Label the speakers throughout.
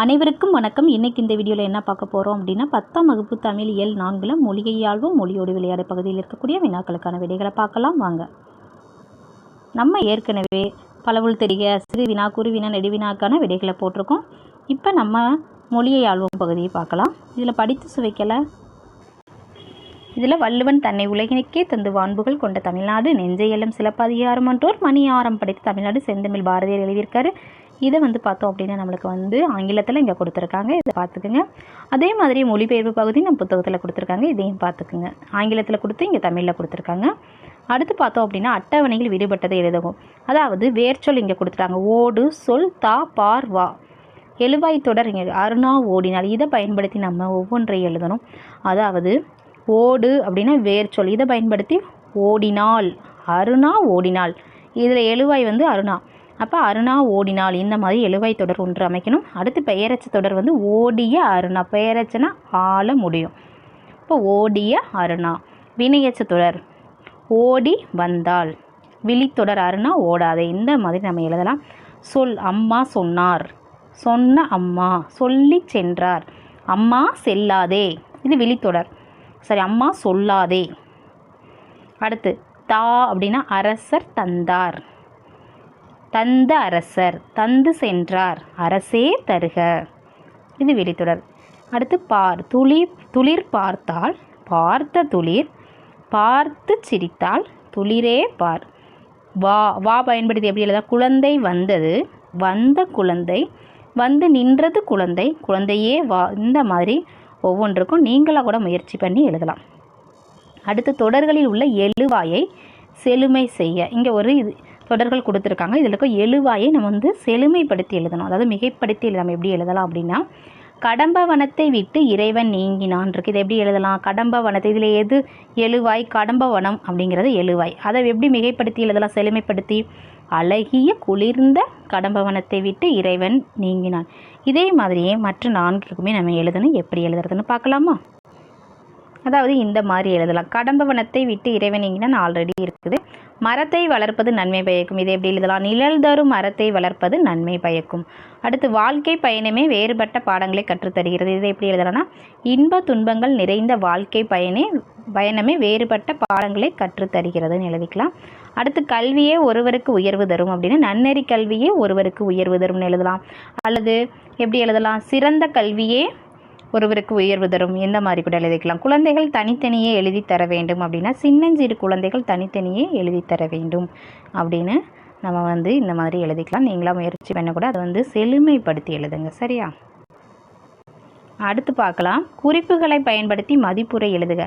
Speaker 1: அனைவருக்கும் வணக்கம். இன்னைக்கு இந்த வீடியோவில் என்ன பார்க்க போகிறோம் அப்படின்னா பத்தாம் வகுப்பு தமிழ் இயல் நான்கில் மொழிகையாழ்வும் மொழியோடு விளையாடு பகுதியில் இருக்கக்கூடிய வினாக்களுக்கான விடைகளை பார்க்கலாம். வாங்க. நம்ம ஏற்கனவே பலவுள் தெரிய சிறு வினா குறு வினா நெடுவினாக்கான விடைகளை போட்டிருக்கோம். இப்போ நம்ம மொழியை ஆழ்வும் பகுதியை பார்க்கலாம். இதில் படித்து சுவைக்கலை. இதில் வள்ளுவன் தன்னை உலகினுக்கே தந்து வான்புகள் கொண்ட தமிழ்நாடு நெஞ்சையெல்லும் சிலப்பதிகாரம் என்றோர் மணி ஆரம் படைத்த தமிழ்நாடு செந்தமிழ் பாரதியார் எழுதியிருக்காரு. இதை வந்து பார்த்தோம் அப்படின்னா நம்மளுக்கு வந்து ஆங்கிலத்தில் இங்கே கொடுத்துருக்காங்க. இதை பார்த்துக்குங்க. அதே மாதிரி மொழிபெயர்ப்பு பகுதி நம்ம புத்தகத்தில் கொடுத்துருக்காங்க. இதையும் பார்த்துக்குங்க. ஆங்கிலத்தில் கொடுத்து இங்கே தமிழில் கொடுத்துருக்காங்க. அடுத்து பார்த்தோம் அப்படின்னா அட்டவணையில் விடுபட்டதை எழுதவும். அதாவது வேர்ச்சொல் இங்கே கொடுத்துட்டாங்க. ஓடு சொல் தா பார் வா. எழுவாய் தொடர் இங்கே அருணா ஓடினால் இதை பயன்படுத்தி நம்ம ஒவ்வொன்றையும் எழுதணும். அதாவது ஓடு அப்படின்னா வேர்ச்சொல் இதை பயன்படுத்தி ஓடினால் அருணா ஓடினால். இதில் எழுவாய் வந்து அருணா. அப்போ அருணா ஓடினால் இந்த மாதிரி எழுவாய் தொடர் ஒன்று அமைக்கணும். அடுத்து பெயரச்ச தொடர் வந்து ஓடிய அருணா. பெயரச்சனா ஆள முடியும். இப்போ ஓடிய அருணா. வினையச்ச தொடர். ஓடி வந்தால் விழித்தொடர் அருணா ஓடாதே. இந்த மாதிரி நம்ம எழுதலாம். சொல் அம்மா சொன்னார். சொன்ன அம்மா சொல்லி சென்றார். அம்மா செல்லாதே. இது விழித்தொடர். சரி அம்மா சொல்லாதே. அடுத்து தா அப்படின்னா அரசர் தந்தார். தந்த அரசர் தந்து சென்றார் அரசே தருக. இது வெளித்தொடர். அடுத்து பார் துளிர் துளிர் பார்த்தால் பார்த்த துளிர் பார்த்து சிரித்தால் துளிரே பார். வா வா பயன்படுத்தி எப்படி எழுதா குழந்தை வந்தது வந்த குழந்தை வந்து நின்றது குழந்தை குழந்தையே வா இந்த மாதிரி ஒவ்வொன்றுக்கும் நீங்களாக கூட முயற்சி பண்ணி எழுதலாம். அடுத்து தொடர்களில் உள்ள எழுவாயை செழுமை செய்ய. இங்கே ஒரு இது தொடர்கள் கொடுத்துருக்காங்க. இதில் இருக்க எழுவாயை நம்ம வந்து செழுமைப்படுத்தி எழுதணும். அதாவது மிகைப்படுத்தி நம்ம எப்படி எழுதலாம் அப்படின்னா கடம்ப வனத்தை விட்டு இறைவன் நீங்கினான் இருக்கு இதை எப்படி எழுதலாம்? கடம்ப வனத்தை இதில் எது? எழுவாய் கடம்ப வனம் அப்படிங்கிறது எழுவாய். அதை எப்படி மிகைப்படுத்தி எழுதலாம்? செழுமைப்படுத்தி. அழகிய குளிர்ந்த கடம்பவனத்தை விட்டு இறைவன் நீங்கினான். இதே மாதிரியே மற்ற நான்குக்குமே நம்ம எழுதணும். எப்படி எழுதுறதுன்னு பார்க்கலாமா? அதாவது இந்த மாதிரி எழுதலாம். கடம்பவனத்தை விட்டு இறைவன் ஆல்ரெடி இருக்குது. மரத்தை வளர்ப்பது நன்மை பயக்கும். இதை எப்படி எழுதலாம்? நிழல் தரும் மரத்தை வளர்ப்பது நன்மை பயக்கும். அடுத்து வாழ்க்கை பயணமே வேறுபட்ட பாடங்களை கற்றுத்தருகிறது. இதை எப்படி எழுதலாம்னா இன்ப துன்பங்கள் நிறைந்த வாழ்க்கை பயனே பயணமே வேறுபட்ட பாடங்களை கற்றுத்தருகிறதுன்னு எழுதிக்கலாம். அடுத்து கல்வியே ஒருவருக்கு உயர்வு தரும் அப்படின்னு நன்னெறி கல்வியே ஒருவருக்கு உயர்வு தரும்னு எழுதலாம். அல்லது எப்படி எழுதலாம்? சிறந்த கல்வியே ஒருவருக்கு உயர்வு தரும். இந்த மாதிரி கூட எழுதிக்கலாம். குழந்தைகள் தனித்தனியே எழுதி தர வேண்டும் அப்படின்னா சின்னஞ்சிறு குழந்தைகள் தனித்தனியே எழுதி தர வேண்டும் அப்படின்னு நம்ம வந்து இந்த மாதிரி எழுதிக்கலாம். நீங்களாக முயற்சி பண்ணக்கூட கூட அதை வந்து செழுமைப்படுத்தி எழுதுங்க. சரியா? அடுத்து பார்க்கலாம். குறிப்புகளை பயன்படுத்தி மதிப்புரை எழுதுக.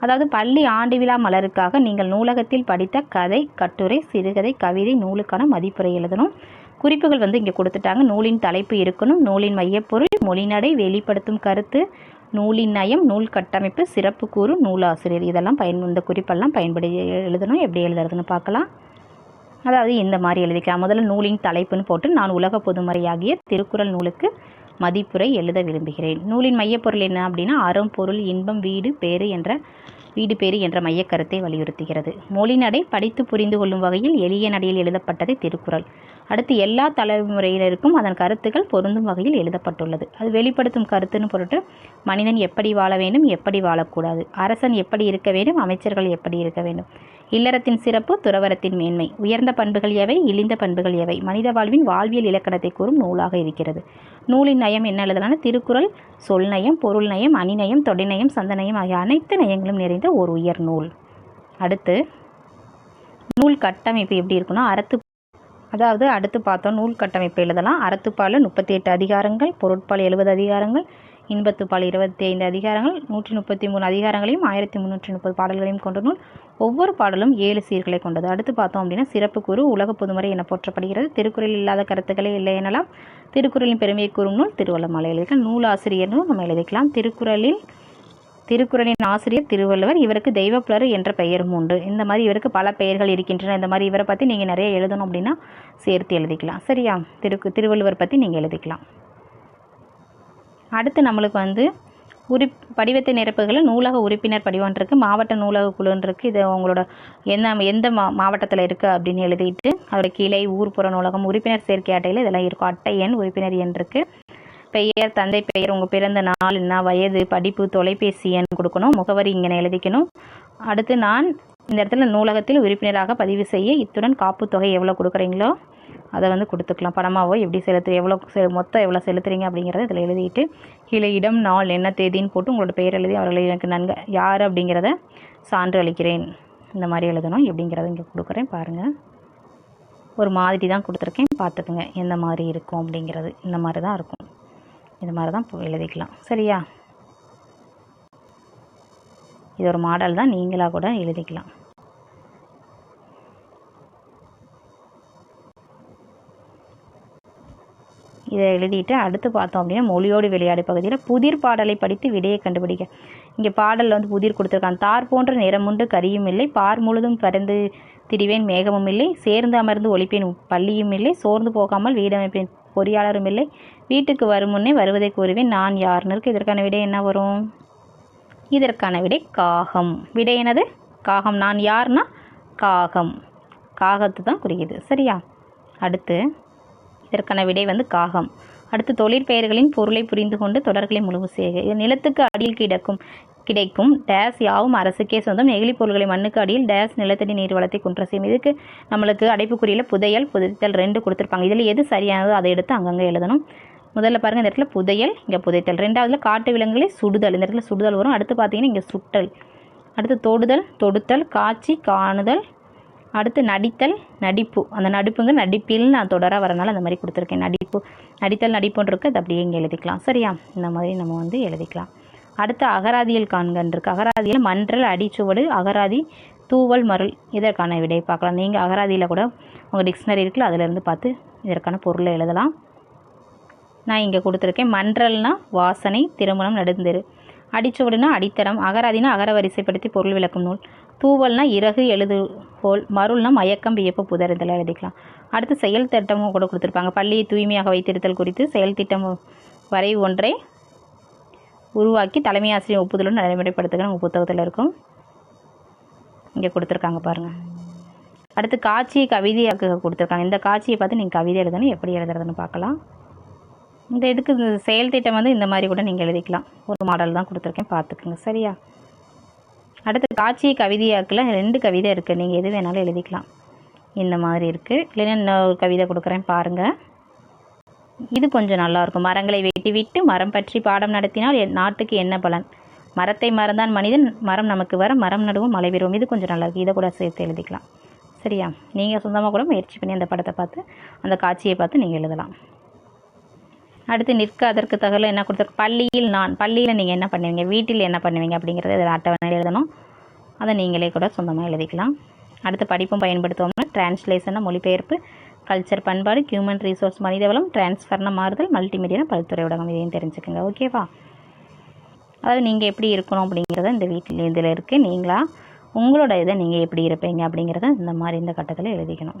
Speaker 1: அதாவது பள்ளி ஆண்டு விழா மலருக்காக நீங்கள் நூலகத்தில் படித்த கதை கட்டுரை சிறுகதை கவிதை நூலுக்கான மதிப்புரை எழுதணும். குறிப்புகள் வந்து இங்கே கொடுத்துட்டாங்க. நூலின் தலைப்பு இருக்கணும். நூலின் மையப்பொருள் மொழிநடை வெளிப்படுத்தும் கருத்து நூலின் நயம் நூல் கட்டமைப்பு சிறப்பு கூறு நூலாசிரியர். இதெல்லாம் பயன் இந்த குறிப்பெல்லாம் பயன்படி எழுதணும் எப்படி எழுதுறதுன்னு பார்க்கலாம். அதாவது இந்த மாதிரி எழுதிக்கலாம். முதல்ல நூலின் தலைப்புன்னு போட்டு நான் உலக பொதுமறையாகிய திருக்குறள் நூலுக்கு மதிப்புரை எழுத விரும்புகிறேன். நூலின் மையப்பொருள் என்ன அப்படின்னா அறம் பொருள் இன்பம் வீடு பேறு என்ற வீடு பேறு என்ற மையக்கருத்தை வலியுறுத்துகிறது. மொழிநடை படித்து புரிந்து கொள்ளும் வகையில் எளிய நடையில் எழுதப்பட்டது திருக்குறள். அடுத்து எல்லா தலைமுறையினருக்கும் அதன் கருத்துக்கள் பொருந்தும் வகையில் எழுதப்பட்டுள்ளது. அது வெளிப்படுத்தும் கருத்துன்னு பொருட்டு மனிதன் எப்படி வாழ வேண்டும் எப்படி வாழக்கூடாது அரசன் எப்படி இருக்க வேண்டும் அமைச்சர்கள் எப்படி இருக்க வேண்டும். இல்லறத்தின் சிறப்பு துறவரத்தின் மேன்மை. உயர்ந்த பண்புகள் எவை இழிந்த பண்புகள் எவை? மனித வாழ்வின் வாழ்வியல் இலக்கணத்தை கூறும் நூலாக இருக்கிறது. நூலின் நயம் என்ன எழுதலான திருக்குறள் சொல் நயம் பொருள் நயம் அணிநயம் தொடைநயம் சந்தநயம் ஆகிய அனைத்து நயங்களும் நிறைந்த ஒரு உயர் நூல். அடுத்து நூல் கட்டமைப்பு எப்படி இருக்குன்னா அறத்து அதாவது அடுத்து பார்த்தோம் நூல் கட்டமைப்பு எழுதலாம். அறத்துப்பால் முப்பத்தி எட்டு அதிகாரங்கள் பொருட்பால் எழுபது அதிகாரங்கள் இன்பத்துப்பால் இருபத்தி ஐந்து அதிகாரங்கள் நூற்றி முப்பத்தி மூணு அதிகாரங்களையும் ஆயிரத்தி முந்நூற்றி முப்பது பாடல்களையும் கொண்ட நூல். ஒவ்வொரு பாடலும் ஏழு சீர்களை கொண்டது. அடுத்து பார்த்தோம் அப்படின்னா சிறப்பு கூறு உலக பொதுமுறை என போற்றப்படுகிறது. திருக்குறள் இல்லாத கருத்துக்களே இல்லை எனலாம். திருக்குறளின் பெருமையை கூறும் நூல் திருவள்ளமலை எழுதிக்கலாம் நூல் ஆசிரியர்னும் நம்ம எழுதிக்கலாம். திருக்குறளில் திருக்குறளின் ஆசிரியர் திருவள்ளுவர். இவருக்கு தெய்வப்புலர் என்ற பெயரும் உண்டு. இந்த மாதிரி இவருக்கு பல பெயர்கள் இருக்கின்றன. இந்த மாதிரி இவரை பற்றி நீங்கள் நிறைய எழுதணும் அப்படின்னா சேர்த்து எழுதிக்கலாம். சரியா? திருக்கு திருவள்ளுவர் பற்றி நீங்கள் எழுதிக்கலாம். அடுத்து நம்மளுக்கு வந்து உரி படிவத்தை நிரப்புகளில் நூலக உறுப்பினர் படிவம் இருக்குது மாவட்ட நூலக குழுன்னு இருக்குது இது உங்களோட என்ன எந்த மா மாவட்டத்தில் இருக்குது அப்படின்னு எழுதிட்டு அதோட கிளை ஊர்ப்புற நூலகம் உறுப்பினர் சேர்க்கை அட்டையில் இதெல்லாம் இருக்கும். அட்டை எண் உறுப்பினர் எண் இருக்குது பெயர் தந்தை பெயர் உங்கள் பிறந்த நாள் என்ன வயது படிப்பு தொலைபேசி எண் கொடுக்கணும் முகவரி இங்கே எழுதிக்கணும். அடுத்து நான் இந்த இடத்துல நூலகத்தில் உறுப்பினராக பதிவு செய்ய இத்துடன் காப்பு தொகை எவ்வளோ கொடுக்குறீங்களோ அதை வந்து கொடுத்துக்கலாம். பணமாவோ எப்படி செலுத்து எவ்வளோ செ மொத்தம் எவ்வளோ செலுத்துறீங்க அப்படிங்கிறத இதில் எழுதிட்டு கீழே இடம் நாள் என்ன தேதின்னு போட்டு உங்களோட பெயர் எழுதி அவர்களை எனக்கு நன்க யார் அப்படிங்கிறத சான்று அளிக்கிறேன். இந்த மாதிரி எழுதணும் எப்படிங்கிறத இங்கே கொடுக்குறேன் பாருங்கள் ஒரு மாதிரி தான் கொடுத்துருக்கேன் பார்த்துக்குங்க எந்த மாதிரி இருக்கும் அப்படிங்கிறது இந்த மாதிரி தான் இருக்கும். இது மாதிரி தான் எழுதிக்கலாம். சரியா? இது ஒரு மாடல் தான். நீங்களாக கூட எழுதிக்கலாம். இதை எழுதிட்டு அடுத்து பார்த்தோம் அப்படின்னா மொழியோடு விளையாடு பகுதியில் புதிர் பாடலை படித்து விடையை கண்டுபிடிக்க. இங்கே பாடலில் வந்து புதிர் கொடுத்துருக்காங்க. தார் போன்ற நிறமுண்டு கரியும் இல்லை பார் முழுதும் பறந்து திரிவேன் மேகமும் இல்லை சேர்ந்து அமர்ந்து ஒழிப்பேன் பள்ளியும் இல்லை சோர்ந்து போகாமல் வீடமைப்பேன். பொறியாளரும் இல்லை. வீட்டுக்கு வரும் முன்னே வருவதை கூறுவேன். நான் யாருன்னு இருக்கு இதற்கான விடை என்ன வரும்? இதற்கான விடை காகம். விடை என்னது? காகம். நான் யார்னா? காகம். காகத்து தான் குறிக்குது சரியா? அடுத்து இதற்கான விடை வந்து காகம். அடுத்து தொழிற்பெயர்களின் பொருளை புரிந்து கொண்டு தொடர்களை முழுவு செய்க. இது நிலத்துக்கு அடியில் கிடக்கும் கிடைக்கும் டேஸ் யாவும் அரசுக்கே சொந்தம். நெகிழி பொருள்களை மண்ணுக்கு அடியில் டேஸ் நிலத்தடி நீர் வளத்தை குன்ற செய்யும். இதுக்கு நம்மளுக்கு அடைப்புக்குறியில் புதையல் புதைத்தல் ரெண்டு கொடுத்துருப்பாங்க. இதில் எது சரியானதோ அதை எடுத்து அங்கங்கே எழுதணும். முதல்ல பாருங்கள் இந்த இடத்துல புதையல் இங்கே புதைத்தல். ரெண்டாவதுல காட்டு விலங்குகளை சுடுதல். இந்த இடத்துல சுடுதல் வரும். அடுத்து பார்த்தீங்கன்னா இங்கே சுட்டல். அடுத்து தொடுதல் தொடுத்தல் காட்சி காணுதல் அடுத்து நடித்தல் நடிப்பு. அந்த நடிப்புங்க நடிப்பில் நான் தொடராக வரனால அந்த மாதிரி கொடுத்துருக்கேன். நடிப்பு நடித்தல் நடிப்புன்னு இருக்குது. அது அப்படியே இங்கே எழுதிக்கலாம். சரியா? இந்த மாதிரி நம்ம வந்து எழுதிக்கலாம். அடுத்து அகராதியல் காண்கன் இருக்குது அகராதியில் மன்றல் அடிச்சுவடு அகராதி தூவல் மருள். இதற்கான விடையை பார்க்கலாம். நீங்கள் அகராதியில் கூட உங்கள் டிக்ஷனரி இருக்குல்ல அதிலேருந்து பார்த்து இதற்கான பொருளை எழுதலாம். நான் இங்கே கொடுத்துருக்கேன். மன்றல்னா வாசனை திருமணம் நடுந்தெரு. அடிச்சுவடுனா அடித்தரம். அகராதினா அகர வரிசைப்படுத்தி பொருள் விளக்கும் நூல். தூவல்னா இறகு எழுது போல் மருள்னா மயக்கம் வியப்பு புதர் இதெல்லாம் எழுதிக்கலாம். அடுத்து செயல் திட்டமும் கூட கொடுத்துருப்பாங்க. பள்ளியை தூய்மையாக வைத்திருத்தல் குறித்து செயல் திட்டம் வரை ஒன்றை உருவாக்கி தலைமை ஆசிரியர் ஒப்புதலுடன் நடைமுறைப்படுத்துகிற உங்கள் புத்தகத்தில் இருக்கும். இங்கே கொடுத்துருக்காங்க பாருங்கள் அடுத்து காட்சியை கவிதையாக கொடுத்துருக்காங்க. இந்த காட்சியை பார்த்து நீங்கள் கவிதை எழுதணும் எப்படி எழுதுறதுன்னு பார்க்கலாம். இந்த இதுக்கு இந்த செயல் திட்டம் வந்து இந்த மாதிரி கூட நீங்கள் எழுதிக்கலாம். ஒரு மாடல் தான் கொடுத்துருக்கேன். பார்த்துக்குங்க. சரியா? அடுத்து காட்சியை கவிதையாக்கில் ரெண்டு கவிதை இருக்குது நீங்கள் எது வேணாலும் எழுதிக்கலாம். இந்த மாதிரி இருக்குது இல்லைன்னா இன்னொரு கவிதை கொடுக்குறேன் பாருங்கள் இது கொஞ்சம் நல்லாயிருக்கும் மரங்களை வெட்டி விட்டு மரம் பற்றி பாடம் நடத்தினால் என் நாட்டுக்கு என்ன பலன்? மரத்தை மறந்தான் மனிதன். மரம் நமக்கு வர மரம் நடுவும் மழை பெறுவோம். இது கொஞ்சம் நல்லாயிருக்கு இதை கூட சேர்த்து எழுதிக்கலாம். சரியா? நீங்கள் சொந்தமாக கூட முயற்சி பண்ணி அந்த படத்தை பார்த்து அந்த காட்சியை பார்த்து நீங்கள் எழுதலாம். அடுத்து நிற்க அதற்கு தகவல் என்ன கொடுத்துருக்கு பள்ளியில் நான் பள்ளியில் நீங்கள் என்ன பண்ணுவீங்க? வீட்டில் என்ன பண்ணுவீங்க? அப்படிங்கிறத இதில் அட்டவணையில் எழுதணும். அதை நீங்களே கூட சொந்தமாக எழுதிக்கலாம். அடுத்து படிப்பும் பயன்படுத்துவோம்னா டிரான்ஸ்லேஷனாக மொழிபெயர்ப்பு கல்ச்சர் பண்பாடு ஹியூமன் ரிசோர்ஸ் மனிதவளம் டிரான்ஸ்ஃபர்னா மாறுதல் மல்டிமீடியா பல்துறை ஊடகம் இதையும் தெரிஞ்சுக்கோங்க. ஓகேவா அதாவது நீங்கள் எப்படி இருக்கணும் அப்படிங்கிறத இந்த வீட்டில் இதில் இருக்குது நீங்களா? உங்களோட இதை நீங்கள் எப்படி இருப்பீங்க அப்படிங்கிறத இந்த மாதிரி இந்த கட்டத்தில் எழுதிக்கணும்.